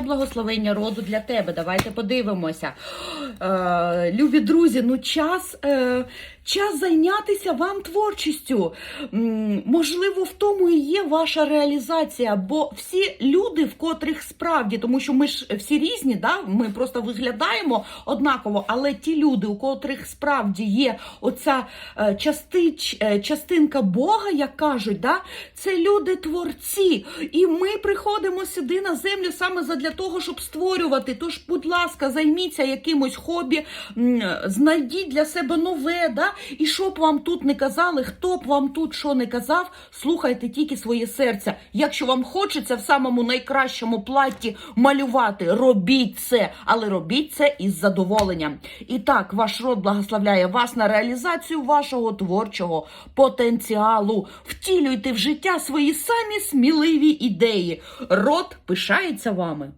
Благословення роду для тебе. Давайте подивимося. Е, любі друзі, ну час, е, час зайнятися вам творчістю. Можливо, в тому і є ваша реалізація, бо всі люди, в котрих справді, тому що ми ж всі різні, да? ми просто виглядаємо однаково, але ті люди, у котрих справді є оця е, частич, е, частинка Бога, як кажуть, да? це люди творці. І ми приходимо сюди на землю саме задля того, щоб створювати. Тож, будь ласка, займіться якимось хобі, знайдіть для себе нове. Да? І що б вам тут не казали, хто б вам тут що не казав, слухайте тільки своє серце. Якщо вам хочеться в самому найкращому платі малювати, робіть це, але робіть це із задоволенням. І так, ваш род благословляє вас на реалізацію вашого творчого потенціалу. Втілюйте в життя свої самі сміливі ідеї. Род пишається вами.